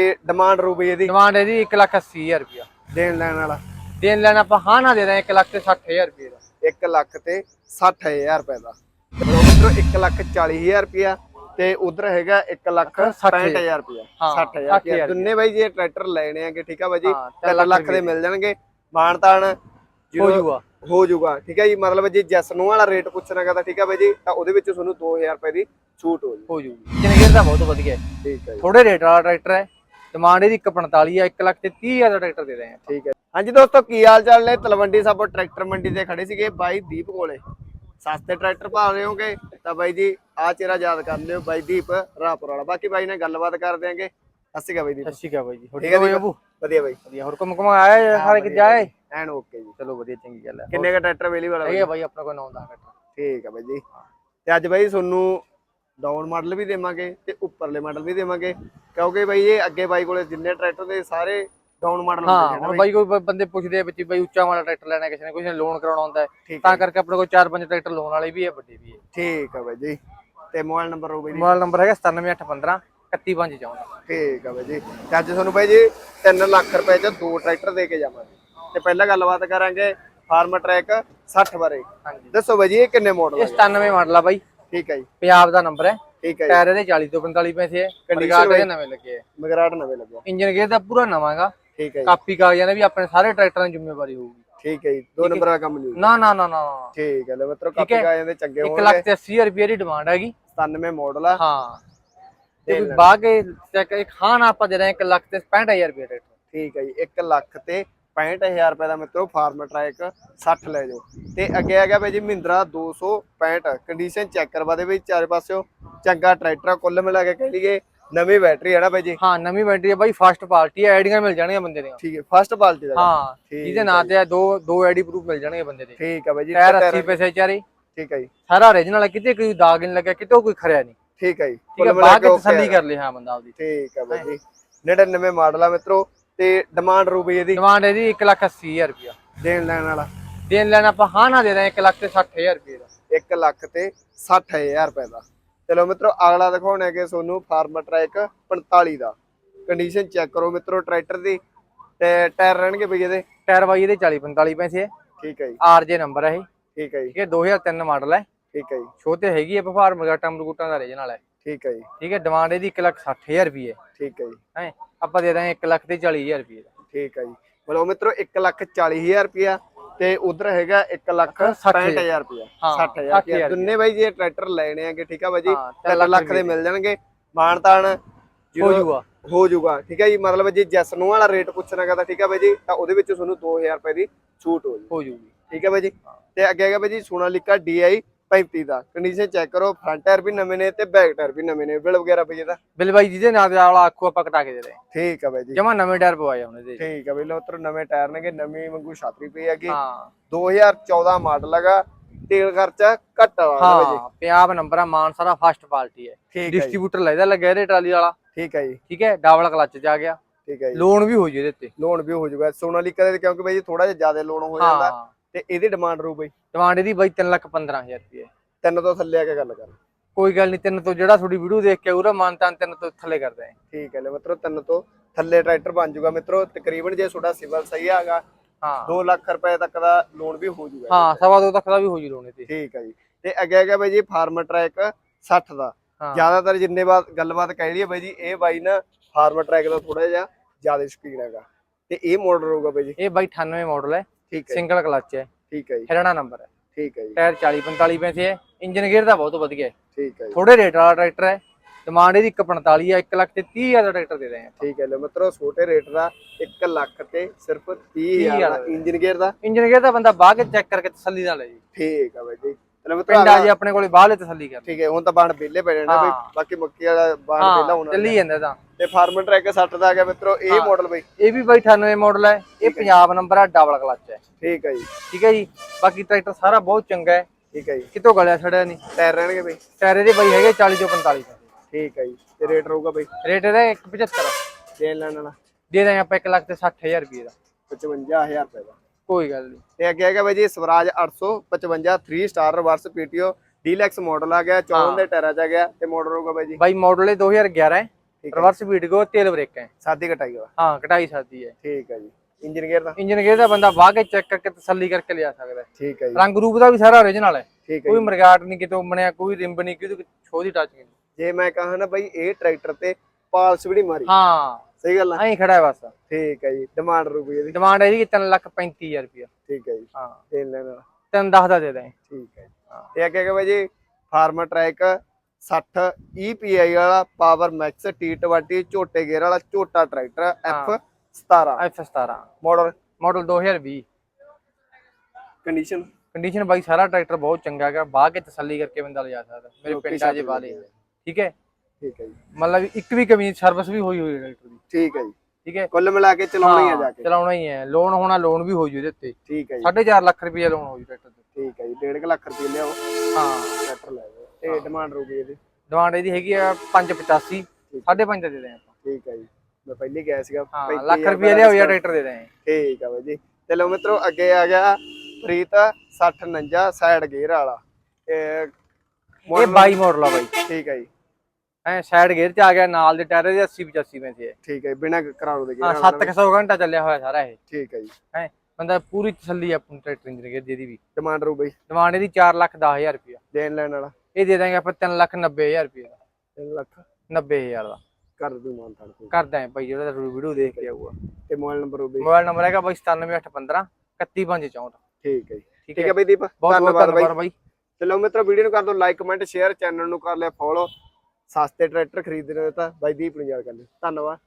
ਤੇ ਡਿਮਾਂਡ ਰੂ ਬਈ ਇਹਦੀ ਡਿਮਾਂਡ ਹੈ ਜੀ 1 ਲੱਖ 80 ਹਜ਼ਾਰ ਰੁਪਇਆ। ਦੇਣ ਲੈਣ ਵਾਲਾ। ਦੇਣ ਲੈਣ ਆਪਾਂ ਹਾਂ ਨਾ ਦੇ ਦਾਂ 1 ਲੱਖ ਤੇ 60 ਹਜ਼ਾਰ ਰੁਪਏ ਦਾ। 1 ਲੱਖ ਤੇ 60000 ਰੁਪਏ ਦਾ। ਮਿੱਤਰੋ 1 ਲੱਖ 40000 ਰੁਪਇਆ ਤੇ ਉਧਰ ਹੈਗਾ 1 ਲੱਖ 65000 ਰੁਪਇਆ। ਹਾਂ, 60000 ਰੁਪਇਆ। 60,000 ਦੁੰਨੇ ਬਾਈ ਜੀ ਇਹ ਟਰੈਕਟਰ ਲੈਣੇ ਆਗੇ ਠੀਕ ਆ ਬਾਈ ਜੀ? ਹਾਂ, 3 ਲੱਖ ਦੇ ਮਿਲ ਜਾਣਗੇ। ਮਾਨਤਾਨ ਹੋ ਜੂਗਾ। ਹੋ ਜੂਗਾ ਠੀਕ ਹੈ ਜੀ? ਮਤਲਬ ਜੇ ਜੈਸ ਨੂੰ ਵਾਲਾ ਰੇਟ ਪੁੱਛਣਾਗਾ ਤਾਂ ਠੀਕ ਆ ਬਾਈ ਜੀ ਤਾਂ ਉਹਦੇ ਵਿੱਚ ਤੁਹਾਨੂੰ 2000 ਰੁਪਏ ਦੀ ਛੂਟ ਹੋ ਜੂ। ਹੋ ਜੂਗੀ। ਜਨਗੇਰ ਦਾ ਬਹੁਤ ਵਧੀਆ। ਹੈ ਠੀਕ ਹੈ ਥੋੜੇ ਰੇਟ ਵਾਲਾ ਟਰੈਕਟਰ ਹੈ। ਡਿਮਾਂਡ ਇਹਦੀ 145 ਹੈ 1 ਲੱਖ ਤੇ 30 ਹਜ਼ਾਰ ਦਾ ਟਰੈਕਟਰ ਦੇ ਰਹੇ ਹਾਂ ਠੀਕ ਹੈ। ਹਾਂਜੀ ਦੋਸਤੋ ਕੀ ਹਾਲ ਚਾਲ ਨੇ? ਤਲਵੰਡੀ ਸਾਬੋ ਟਰੈਕਟਰ ਮੰਡੀ ਤੇ ਖੜੇ ਸੀਗੇ ਬਾਈ ਦੀਪ ਕੋਲੇ। ਸਸਤੇ ਟਰੈਕਟਰ ਪਾ ਰਹੇ ਹੋਗੇ ਤਾਂ ਬਾਈ ਜੀ ਆ ਚਿਹਰਾ ਯਾਦ ਕਰ ਲਿਓ ਬਾਈ ਦੀਪ ਰਾਪੁਰ ਵਾਲਾ। ਬਾਕੀ ਬਾਈ ਨਾਲ ਗੱਲਬਾਤ ਕਰ ਦਿਆਂਗੇ। ਸ਼੍ਰੀ ਅਕਾਲ ਬਾਈ ਦੀਪ। ਸ਼੍ਰੀ ਅਕਾਲ ਬਾਈ ਜੀ। ਠੀਕ ਹੈ ਹੈ ਬਾਬੂ? ਵਧੀਆ ਬਾਈ। ਵਧੀਆ। ਹੋਰ ਕੰਮ ਕਮ ਆਇਆ ਹੈ ਸਾਰੇ ਕਿ ਜਾਏ ਐਨ ਓਕੇ ਜੀ। ਚਲੋ ਵਧੀਆ ਚੰਗੀ ਗੱਲ ਹੈ। ਕਿੰਨੇ ਦਾ ਟਰੈਕਟਰ ਵੇਲੀ ਵਾਲਾ ਹੈਗੇ ਬਾਈ? ਆ ਬਾਈ ਆਪਣਾ ਕੋਈ ਨਾਮ ਦਾ ਟਰੈਕਟਰ। ਠੀਕ ਹੈ ਬਾਈ ਜੀ। ਤੇ ਅੱਜ ਬਾਈ ਤੁਹਾਨੂੰ ਡਾਊਨ ਮਾਡਲ ਵੀ ਦੇਵਾਂਗੇ ਤੇ ਉੱਪਰਲੇ ਮਾਡਲ ਵੀ ਦੇਵਾਂਗੇ। ਕਿਉਂਕਿ ਬਾਈ ਇਹ ਅੱਗੇ ਬਾਈ ਕੋਲੇ ਜਿੰਨੇ ਟਰੈਕਟਰ ਦੇ ਸਾਰੇ ਡਾਊਨ ਮਾਡਲ ਹਾਂ ਹੁੰਦੇ ਨੇ ਹੁਣ ਬਾਈ। ਕੋਈ ਬੰਦੇ ਪੁੱਛਦੇ ਆ ਵਿੱਚ ਬਾਈ ਉੱਚਾ ਵਾਲਾ ਟਰੈਕਟਰ ਲੈਣਾ ਕਿਸੇ ਨੇ ਕਿਸੇ ਨੇ ਲੋਨ ਕਰਾਉਣਾ ਹੁੰਦਾ ਹੈ ਤਾਂ ਕਰਕੇ ਆਪਣੇ ਕੋਲ 4-5 ਟਰੈਕਟਰ ਲੋਨ ਵਾਲੇ ਵੀ ਹੈ ਵੱਡੇ ਵੀ ਹੈ ਠੀਕ ਹੈ ਬਾਈ ਜੀ। ਤੇ ਮੋਬਾਈਲ ਨੰਬਰ ਹੋ ਬਾਈ ਜੀ। ਮੋਬਾਈਲ ਨੰਬਰ ਹੈਗਾ 97815 31514 ਠੀਕ ਆ ਬਾਈ ਜੀ। ਤੇ ਅੱਜ ਤੁਹਾਨੂੰ ਬਾਈ ਜੀ 3 ਲੱਖ ਰੁਪਏ ਚ ਦੋ ਟਰੈਕਟਰ ਦੇ ਕੇ ਜਾਵਾਂਗੇ। ਤੇ ਪਹਿਲਾਂ ਗੱਲਬਾਤ ਕਰਾਂਗੇ ਫਾਰਮ ਟਰੈਕ 60 ਬਾਰੇ। ਦੱਸੋ ਬਾਈ ਜੀ ਇਹ ਕਿੰਨੇ ਮਾਡਲ ਇਹ ਹੈ 97 ਮਾਡਲ ਆ ਬਾਈ। ਠੀਕ ਹੈ ਜੀ। ਪੰਜਾਬ ਦਾ ਨੰਬਰ ਹੈ। ਠੀਕ ਹੈ ਜੀ। ਟਾਇਰ ਇਹਦੇ 40 ਤੋਂ 45 ਪੈਸੇ ਹੈ। ਕੰਡੀਸ਼ਨ ਬਾਈ? ਨਵੇਂ ਲੱਗੇ ਹੈ। ਮਗਰਾਟ ਨਵੇਂ ਲੱਗਿਆ ਇੰਜਨ ਗੇਅਰ ਦਾ ਪੂਰਾ ਨਵਾਂਗਾ ਠੀਕ ਹੈ ਜੀ। ਕਾਪੀ ਕਾਗਜ਼ਾਂ ਦਾ ਵੀ ਆਪਣੇ ਸਾਰੇ ਟਰੈਕਟਰਾਂ ਦੀ ਜ਼ਿੰਮੇਵਾਰੀ ਹੋਊਗੀ। ਠੀਕ ਹੈ ਜੀ। ਦੋ ਨੰਬਰ ਦਾ ਕੰਮ ਨਹੀਂ ਨਾ ਨਾ ਨਾ ਨਾ ਠੀਕ ਹੈ ਲੈ ਮਿੱਤਰੋ ਕਾਪੀ ਹੈ। ਕਾ ਜਾਂਦੇ ਚੰਗੇ 1 ਹੋਣਗੇ। ਲੱਖ ਤੇ 80 ਰੁਪਏ ਦੀ ਡਿਮਾਂਡ ਹੈਗੀ। 97 ਮਾਡਲ ਆ। ਹਾਂ। ਤੇ ਚੈੱਕ ਇੱਕ ਖਾਨ ਆਪਾਂ ਦੇ ਰਹੇ 1 ਲੱਖ ਤੇ 65000 ਰੁਪਏ ਟਰੈਕਟਰ ਠੀਕ ਹੈ ਜੀ। 1 ਲੱਖ ਤੇ 65000 ਰੁਪਏ ਦਾ ਮਿੱਤਰੋ ਫਾਰਮ ਟਰੈਕ 60 ਲੈ ਜਾਓ। ਤੇ ਅੱਗੇ ਆ ਗਿਆ ਬਾਈ ਜੀ ਮਹਿੰਦਰਾ 265 ਕੰਡੀਸ਼ਨ ਚੈੱਕ ਕਰਵਾ ਦੇ ਵਿੱਚ ਚਾਰੇ ਪਾਸਿਓ। ਚੰਗਾ ਟਰੈਕਟਰ ਕੁੱਲ ਮਿਲਾ ਕੇ ਕਹਿ ਲਈਏ ਨਵੀਂ ਬੈਟਰੀ ਹੈ ਨਾ ਬਾਈ ਜੀ। ਹਾਂ ਨਵੀਂ ਬੈਟਰੀ ਹੈ ਬਾਈ ਫਸਟ ਪਾਰਟੀ ਹੈ ਆਈਡੀਆਂ ਮਿਲ ਜਾਣਗੀਆਂ ਬੰਦੇ ਦੀਆਂ। ਠੀਕ ਹੈ ਫਸਟ ਪਾਲਟੀ ਦਾ। ਹਾਂ ਠੀਕ ਜਿਹਦੇ ਨਾਂ ਤੇ ਆ ਦੋ ਦੋ ਆਈਡੀ ਪ੍ਰੂਫ ਮਿਲ ਜਾਣਗੇ ਬੰਦੇ ਦੇ। ਠੀਕ ਹੈ ਬਾਈ ਜੀ ਟਾਇਰ 80 ਪੈਸੇ ਚਾਰੇ। ਠੀਕ ਹੈ ਜੀ। ਸਾਰਾ ਓਰੀਜਨਲ ਹੈ ਕਿਤੇ ਕੋਈ ਦਾਗ ਨਹੀਂ ਲੱਗਿਆ ਕਿਤੇ ਕੋਈ ਖਰਿਆ ਨਹੀਂ। ਠੀਕ ਹੈ ਜੀ ਠੀਕ ਹੈ ਬਾਅਦ ਤਸੱਲੀ ਹੈ। ਕਰ ਲਈ ਹਾਂ ਬੰਦਾ ਆਪਦੀ। ਠੀਕ ਹੈ ਬਾਈ ਜੀ। 99 ਮਾਡਲ ਆ ਮਿੱਤਰੋ ਤੇ ਡਿਮਾਂਡ ਰੂ ਬਈ ਇਹਦੀ ਡਿਮਾਂਡ ਹੈ ਜੀ 1 ਲੱਖ 80 ਹਜ਼ਾਰ ਰੁਪਇਆ। ਦੇਣ ਲੈਣ ਵਾਲਾ। ਦੇਣ ਲੈਣ ਆਪਾਂ ਹਾਂ ਨਾ ਦੇ ਦਾਂ 1 ਲੱਖ ਤੇ 60 ਹਜ਼ਾਰ ਰੁਪਏ ਦਾ। 1 ਲੱਖ ਤੇ 60000 ਰੁਪਏ ਦਾ। ਚਲੋ ਮਿੱਤਰੋ ਅਗਲਾ ਦਿਖਾਉਣਾ ਹੈ ਕਿ ਤੁਹਾਨੂੰ ਫਾਰਮਰ ਟਰੈਕ 45 ਦਾ। ਕੰਡੀਸ਼ਨ ਚੈੱਕ ਕਰੋ ਮਿੱਤਰੋ ਟਰੈਕਟਰ ਦੀ। ਤੇ ਟਾਇਰ ਰਹਿਣਗੇ ਬਈ ਇਹਦੇ? ਟਾਇਰ ਬਾਈ ਇਹਦੇ 40 45 ਪੈਸੇ ਠੀਕ ਹੈ ਜੀ। ਆਰਜੇ ਨੰਬਰ ਹੈ ਇਹ। ਠੀਕ ਹੈ ਜੀ। ਠੀਕ ਹੈ 2003 ਮਾਡਲ ਹੈ ਠੀਕ ਹੈ ਜੀ। ਛੋਟੇ ਹੈਗੀ ਹੈ ਪਫਾਰ ਮਗਾਟਾ ਮਰਗੂਟਾਂ ਦਾ ਰੀਜਨਲ ਹੈ ਠੀਕ ਹੈ ਜੀ। ਠੀਕ ਹੈ ਡਿਮਾਂਡ ਇਹਦੀ 1 ਲੱਖ 60 ਹਜ਼ਾਰ ਰੁਪਏ ਠੀਕ ਹੈ ਜੀ। ਹੈ ਆਪਾਂ ਦੇ ਦਾਂਗੇ 1 ਲੱਖ ਤੇ 40 ਹਜ਼ਾਰ ਰੁਪਏ ਦਾ। ਠੀਕ ਹੈ ਜੀ। ਮਤਲਬ ਮਿੱਤਰੋ 1 ਲੱਖ 40000 ਰੁਪਿਆ ਤੇ ਉਧਰ ਹੈਗਾ 1 ਲੱਖ 65000 ਰੁਪਿਆ ਹਾਂ, 60000 ਰੁਪਿਆ 60,000 ਦੁੰਨੇ ਬਾਈ ਜੀ ਇਹ ਟਰੈਕਟਰ ਲੈਣੇ ਆਗੇ ਠੀਕ ਆ ਬਾਈ ਜੀ ਹਾਂ, 3 ਲੱਖ ਦੇ ਮਿਲ ਜਾਣਗੇ। ਮਾਨਤਾਨ ਹੋ ਜੂਗਾ। ਹੋ ਜੂਗਾ ਠੀਕ ਹੈ ਜੀ। ਮਤਲਬ ਜੇ ਜੈਸ ਨੂੰ ਵਾਲਾ ਰੇਟ ਪੁੱਛਣਾਗਾ ਤਾਂ ਠੀਕ ਹੈ ਬਾਈ ਜੀ ਤਾਂ ਉਹਦੇ ਵਿੱਚ ਤੁਹਾਨੂੰ 2000 ਰੁਪਏ ਦੀ ਛੂਟ ਹੋ ਜੂਗੀ। ਠੀਕ ਹੈ ਬਾਈ ਜੀ। ਤੇ ਅੱਗੇ ਹੈਗਾ ਬਾਈ ਜੀ ਸੋਨਾਲੀਕਾ DI 35 ਦਾ। ਕੰਡੀਸ਼ਨ ਚੈੱਕ ਕਰੋ ਫਰੰਟ ਟਾਇਰ ਵੀ ਨਵੇਂ ਨੇ ਤੇ ਬੈਕ ਟਾਇਰ ਵੀ ਨਵੇਂ ਨੇ। ਬਿਲ ਵਗੈਰਾ ਬਈ ਇਹਦਾ? ਬਿੱਲ ਬਾਈ ਜਿਹਦੇ ਨਾਂ ਦੇ ਵਾਲਾ ਆਖੂ ਆਪਾਂ ਕਟਾ ਕੇ ਦੇ ਰਹੇ ਠੀਕ ਹੈ ਬਾਈ ਜੀ। ਜਮਾ ਨਵੇਂ ਟਾਇਰ ਪਵਾਏ ਉਹਨੇ ਦੇ। ਠੀਕ ਹੈ ਬਈ ਲੋ ਉਤਰ ਨਵੇਂ ਟਾਇਰ ਨੇਗੇ ਨਵੀਂ ਵਾਂਗੂ ਛਾਤਰੀ ਪਈ ਹੈਗੀ। ਹਾਂ। 2014 ਮਾਡਲ ਹੈਗਾ ਤੇਲ ਖਰਚਾ ਘੱਟ ਵਾਲਾ ਬਾਈ ਜੀ। ਹਾਂ ਪੰਜਾਬ ਨੰਬਰ ਆ ਮਾਨ ਸਾਰਾ ਫਸਟ ਪਾਰਟੀ ਹੈ। ਡਿਸਟ੍ਰੀਬਿਊਟਰ ਲੈਦਾ ਲੱਗਿਆ ਰੇ ਟਰਾਲੀ ਵਾਲਾ। ਠੀਕ ਹੈ ਜੀ। ਠੀਕ ਹੈ ਡਬਲ ਕਲਚ ਚ ਆ ਗਿਆ। ਠੀਕ ਹੈ ਜੀ। ਲੋਨ ਵੀ ਹੋ ਜੂ ਇਹਦੇ ਤੇ। ਲੋਨ ਵੀ ਹੋ ਜਾਊਗਾ ਸੋਨਾਲੀਕਾ ਦੇ ਕਿਉਂਕਿ ਬਾਈ ਜੀ ਥੋੜਾ ਜਿਹਾ ਜ਼ਿਆਦਾ ਲੋਨ ਹੋ ਜਾਂਦਾ। ਤੇ ਇਹਦੀ ਡਿਮਾਂਡ ਰੂ ਬਈ? ਡਿਮਾਂਡ ਇਹਦੀ ਬਾਈ 3 ਲੱਖ 15000 ਰੁਪਏ। ਤਿੰਨ ਤੋਂ ਥੱਲੇ ਆ ਕੇ ਗੱਲ ਕਰ। ਕੋਈ ਗੱਲ ਨਹੀਂ ਤਿੰਨ ਤੋਂ ਜਿਹੜਾ ਤੁਹਾਡੀ ਵੀਡੀਓ ਦੇਖ ਕੇ ਉਹਦਾ ਮਾਨਤਾਨ ਤਿੰਨ ਤੋਂ ਥੱਲੇ ਕਰਦੇ ਆ ਠੀਕ ਹੈ ਲੈ ਮਿੱਤਰੋ ਤਿੰਨ ਤੋਂ ਥੱਲੇ ਟਰੈਕਟਰ ਬਣ ਜਾਊਗਾ। ਮਿੱਤਰੋ ਤਕਰੀਬਨ ਜੇ ਤੁਹਾਡਾ ਸਿਵਲ ਸਹੀ ਹੈਗਾ ਹਾਂ। 2 ਲੱਖ ਰੁਪਏ ਤੱਕ ਦਾ ਲੋਨ ਵੀ ਹੋ ਜਾਊਗਾ। ਹਾਂ ਸਵਾ ਦੋ ਤੱਕ ਦਾ ਵੀ ਹੋ ਜੂ ਲੋਨ ਇਹਦੇ। ਠੀਕ ਹੈ ਜੀ। ਤੇ ਅੱਗੇ ਹੈਗਾ ਬਾਈ ਜੀ ਫਾਰਮਰ ਟਰੈਕ 60 ਦਾ। ਹਾਂ। ਜ਼ਿਆਦਾਤਰ ਜਿੰਨੇ ਬਾਤ ਗੱਲਬਾਤ ਕਹਿ ਲਈ ਹੈ ਬਾਈ ਜੀ ਇਹ ਬਾਈ ਨਾ ਫਾਰਮਰ ਟਰੈਕ ਦਾ ਥੋੜਾ ਜਿਹਾ ਜ਼ਿਆਦਾ ਸ਼ੌਕੀਨ ਹੈਗਾ। ਤੇ ਇਹ ਮਾਡਲ ਹੋਊਗਾ ਬਾਈ ਜੀ। ਇਹ ਬਾਈ 98 ਮਾਡਲ ਹੈ। ਠੀਕ ਹੈ ਸਿੰਗਲ ਕਲਚ ਹੈ। ਠੀਕ ਹੈ ਜੀ। ਹਰਿਆਣਾ ਨੰਬਰ ਹੈ। ਠੀਕ ਹੈ ਜੀ। ਟਾਇਰ 40 45 ਪੈਸੇ ਹੈ। ਇੰਜਨ ਗੇਅਰ ਦਾ ਬਹੁਤ ਵਧੀਆ ਹੈ। ਠੀਕ ਹੈ ਜੀ। ਥੋੜੇ ਰੇਟ ਵਾਲਾ ਟਰੈਕਟਰ ਹੈ। ਡਿਮਾਂਡ ਇਹਦੀ 145 ਹੈ 1 ਲੱਖ ਤੇ 30 ਹਜ਼ਾਰ ਦਾ ਟਰੈਕਟਰ ਦੇ ਰਹੇ ਆ ਠੀਕ ਹੈ ਲੈ ਮਿੱਤਰੋ ਛੋਟੇ ਰੇਟ ਦਾ 1 ਲੱਖ ਤੇ ਸਿਰਫ 30000 ਦਾ। ਇੰਜਨ ਗੇਅਰ ਦਾ। ਇੰਜਨ ਗੇਅਰ ਦਾ ਬੰਦਾ ਕੇ ਚੈੱਕ ਕਰਕੇ ਤਸੱਲੀ ਨਾਲ ਲੈ ਜੀ। ਠੀਕ ਹੈ ਬਾਈ ਜੀ। ਮਿੱਤਰੋ ਪਿੰਡ ਆ ਜੀ ਆਪਣੇ ਕੋਲੇ ਬਾਹਲੇ ਤਸੱਲੀ ਕਰ ਠੀਕ ਹੈ ਹੁਣ ਤਾਂ ਬਾਣ ਵਿਹਲੇ ਪੈ ਜਾਣਾ ਬਈ ਹਾਂ। ਬਾਕੀ ਮੱਕੀ ਵਾਲਾ ਬਾਣ ਵਿਹਲਾ ਹਾਂ ਹੋਣਾ ਚੱਲੀ ਜਾਂਦਾ ਤਾਂ। ਤੇ ਫਾਰਮਰ ਟਰੈਕ 60 ਦਾ ਆ ਗਿਆ ਮਿੱਤਰੋ ਇਹ ਹਾਂ। ਮਾਡਲ ਬਈ। ਇਹ ਵੀ ਬਾਈ 98 ਮਾਡਲ ਹੈ ਇਹ ਪੰਜਾਬ ਨੰਬਰ ਹੈ ਡਬਲ ਕਲਚ ਹੈ ਠੀਕ ਹੈ ਜੀ। ਠੀਕ ਹੈ ਜੀ? ਬਾਕੀ ਟਰੈਕਟਰ ਸਾਰਾ ਬਹੁਤ ਚੰਗਾ ਹੈ। ਠੀਕ ਹੈ ਜੀ। ਕਿਤੋਂ ਗਲਿਆ ਛੜਿਆ ਨਹੀਂ। ਟਾਇਰ ਰਹਿਣਗੇ ਬਈ। ਟਾਇਰ ਇਹਦੇ ਬਾਈ ਹੈਗੇ 40 ਤੋਂ 45 ਠੀਕ ਹੈ ਜੀ। ਤੇ ਰੇਟ ਰਹੂਗਾ ਬਈ। ਰੇਟ ਇਹਦਾ 175 ਦੇਣ ਲੈਣ ਵਾਲਾ। ਦੇ ਦਾਂਗੇ ਆਪਾਂ 1 ਲੱਖ ਤੇ 60000 ਰੁਪਏ ਦਾ। 55000 ਰੁਪਏ ਦਾ। ਕੋਈ ਗੱਲ ਨਹੀਂ। ਤੇ ਅੱਗੇ ਹੈਗਾ ਬਾਈ ਜੀ Swaraj 855 3 star reverse PTO deluxe model ਆ ਗਿਆ 54 ਦੇ ਟਾਇਰਾਂ ਚ ਆ ਗਿਆ ਤੇ ਮਾਡਲ ਹੋਊਗਾ ਬਾਈ ਜੀ। ਬਾਈ ਮਾਡਲ ਇਹ 2011 ਹੈ। ਰਿਵਰਸ ਵੀਡਗੋ ਤੇਲ ਬ੍ਰੇਕ ਹੈ। ਸਾਦੀ ਕਟਾਈ ਵਾ ਹਾਂ ਕਟਾਈ ਸਕਦੀ ਹੈ। ਠੀਕ ਹੈ ਜੀ। ਇੰਜਨ ਗੇਅਰ ਦਾ? ਇੰਜਨ ਗੇਅਰ ਦਾ ਬੰਦਾ ਵਾਹ ਕੇ ਚੈੱਕ ਕਰਕੇ ਤਸੱਲੀ ਕਰਕੇ ਲਿਆ ਸਕਦਾ ਠੀਕ ਹੈ ਜੀ। ਰੰਗ ਰੂਪ ਦਾ ਵੀ ਸਾਰਾ ਓਰੀਜਨਲ ਹੈ। ਠੀਕ ਹੈ ਕੋਈ ਮਰਗਾਟ ਨਹੀਂ ਕਿਤੋਂ ਬਣਿਆ ਕੋਈ ਰਿੰਬ ਨਹੀਂ ਕਿਤੇ ਛੋਹ ਦੀ ਟੱਚ ਨਹੀਂ। ਜੇ ਮੈਂ ਕਹਾਂ ਨਾ ਬਾਈ ਇਹ ਟਰੈਕਟਰ ਤੇ ਪਾਲਸ ਵੀ ਨਹੀਂ ਮਾਰੀ। ਹਾਂ। ਸਹੀ ਗੱਲ ਆ। ਐਂ ਖੜਾ ਹੈ ਬਸ। ਠੀਕ ਹੈ ਜੀ ਡਿਮਾਂਡ ਰੁਪਏ ਦੀ। ਡਿਮਾਂਡ ਹੈ ਜੀ 3 ਲੱਖ 35000 ਰੁਪਇਆ ਠੀਕ ਹੈ ਜੀ ਹਾਂ। ਦੇਣ ਲੈਣ ਵਾਲਾ। ਤਿੰਨ ਦਸ ਦਾ ਦੇ ਦਾਂ ਠੀਕ ਹੈ। ਤੇ ਅੱਗੇ ਬਾਈ ਜੀ ਫਾਰਮਰ ਟਰੈਕ 60 EPI ਵਾਲਾ ਪਾਵਰ ਮੈਕਸ T20 ਝੋਟੇ ਗੇਅਰ ਵਾਲਾ ਝੋਟਾ tractor F17 F17 model model 2020 condition condition ਬਾਈ ਸਾਰਾ ਟਰੈਕਟਰ ਬਹੁਤ ਚੰਗਾ ਹੈਗਾ। ਬਾਹ ਕੇ ਤਸੱਲੀ ਕਰਕੇ ਬੰਦਾ ਲਿਜਾ ਸਕਦਾ। ਮੇਰੇ ਪਿੰਡਾਂ ਛੱਡ ਵਾਲੇ ਆ। ਠੀਕ ਹੈ। ਠੀਕ ਹੈ ਜੀ। ਮਤਲਬ ਇੱਕ ਵੀ ਕਮੀ ਸਰਵਿਸ ਵੀ ਹੋਈ ਹੋਈ ਹੈ ਟਰੈਕਟਰ ਦੀ। ਠੀਕ ਹੈ ਜੀ। ਠੀਕ ਹੈ? ਕੁੱਲ ਮਿਲਾ ਕੇ ਚਲਾਉਣਾ ਹੀ ਆ ਜਾ ਕੇ। ਚਲਾਉਣਾ ਹੀ ਹੈ। ਲੋਨ ਹੋਣਾ ਲੋਨ ਵੀ ਹੋ ਜੂ ਇਹਦੇ ਉੱਤੇ। ਠੀਕ ਹੈ ਜੀ। 4.5 ਲੱਖ ਰੁਪਏ ਲੋਨ ਹੋ ਜੂ ਟਰੈਕਟਰ ਤੇ ਠੀਕ ਹੈ ਜੀ। 1.5 ਲੱਖ ਰੁਪਏ ਲਿਆਓ। ਹਾਂ। ਟਰੈਕਟਰ ਲੈ ਜਾਓ। ਤੇ ਡਿਮਾਂਡ ਰੁਪਏ ਦੀ ਡਿਮਾਂਡ ਇਹਦੀ ਹੈਗੀ ਆ 585 5.5 ਦੇ ਦੇ ਆਪਾਂ। ਠੀਕ ਹੈ ਜੀ। ਮੈਂ ਪਹਿਲੀ ਗਿਆ ਸੀਗਾ ਹਾਂ 35,000 ਲੱਖ ਰੁਪਏ ਲਿਆਓ ਯਾਰ ਟਰੈਕਟਰ ਦੇ ਦੇ ਠੀਕ ਆ ਬਾਈ ਜੀ। ਲਓ ਮਿੱਤਰੋ ਅੱਗੇ ਆ ਗਿਆ ਪ੍ਰੀਤ 6049 ਸਾਈਡ ਗੇਅਰ ਵਾਲਾ। ਇਹ ਇਹ model- 22 ਮਾਡਲ ਆ ਬਾਈ। ਠੀਕ ਹੈ ਜੀ। ਐ ਸਾਈਡ ਗੇਅਰ ਚ ਆ ਗਿਆ ਨਾਲ ਦੇ ਟਾਇਰ ਦੇ 80 85 ਪੈਸੇ ਹੈ ਠੀਕ ਹੈ ਬਿਨਾਂ ਕਰਾਉਣ ਦੇ ਹਾਂ ਗੇਅਰ ਵਾਲਾ 700 ਘੰਟਾ ਚੱਲਿਆ ਹੋਇਆ ਸਾਰਾ ਇਹ। ਠੀਕ ਹੈ ਜੀ। ਹੈ ਬੰਦਾ ਪੂਰੀ ਤਸੱਲੀ ਆ ਆਪਣੀ ਟਰੈਕਟਰ ਇੰਜਨ ਗੇਅਰ ਜਿਹਦੀ ਵੀ। ਡਿਮਾਂਡ ਰੂ ਬਈ। ਡਿਮਾਂਡ ਇਹਦੀ 4 ਲੱਖ 10000 ਰੁਪਏ ਦੇਣ ਲੈਣ ਵਾਲਾ। ਇਹ ਦੇ ਦਾਂਗੇ ਆਪਾਂ 3 ਲੱਖ 90000 ਰੁਪਏ ਦਾ। 3 ਲੱਖ। 90000 ਦਾ। ਕਰ ਦੂ ਮਾਨ ਤਾਨ ਕੋਈ। ਕਰਦਾ ਹੈ ਭਾਈ ਜਿਹੜਾ ਵੀਡੀਓ ਦੇਖ ਕੇ ਆਊਗਾ। ਤੇ ਮੋਬਾਈਲ ਨੰਬਰ ਬਈ। ਮੋਬਾਈਲ ਨੰਬਰ ਹੈਗਾ ਬਾਈ 97815 31564 ਠੀਕ ਹੈ ਜੀ। ਠੀਕ ਹੈ। ਬਈ ਦੀਪ। ਧੰਨਵਾਦ ਬਾਈ। ਲਓ ਮਿੱਤਰੋ ਵੀਡੀਓ ਨੂੰ ਕਰ ਦਿਓ ਲਾਈਕ ਕਮੈਂਟ ਸ਼ੇਅਰ ਚੈਨਲ ਨੂੰ ਕਰ ਲਿਆ ਫੋਲੋ ਸਸਤੇ ਟਰੈਕਟਰ ਖਰੀਦਣੇ ਹੋ ਤਾਂ ਬਾਈ ਦੀਪ ਨੂੰ ਯਾਦ ਕਰ ਲਿਓ ਧੰਨਵਾਦ।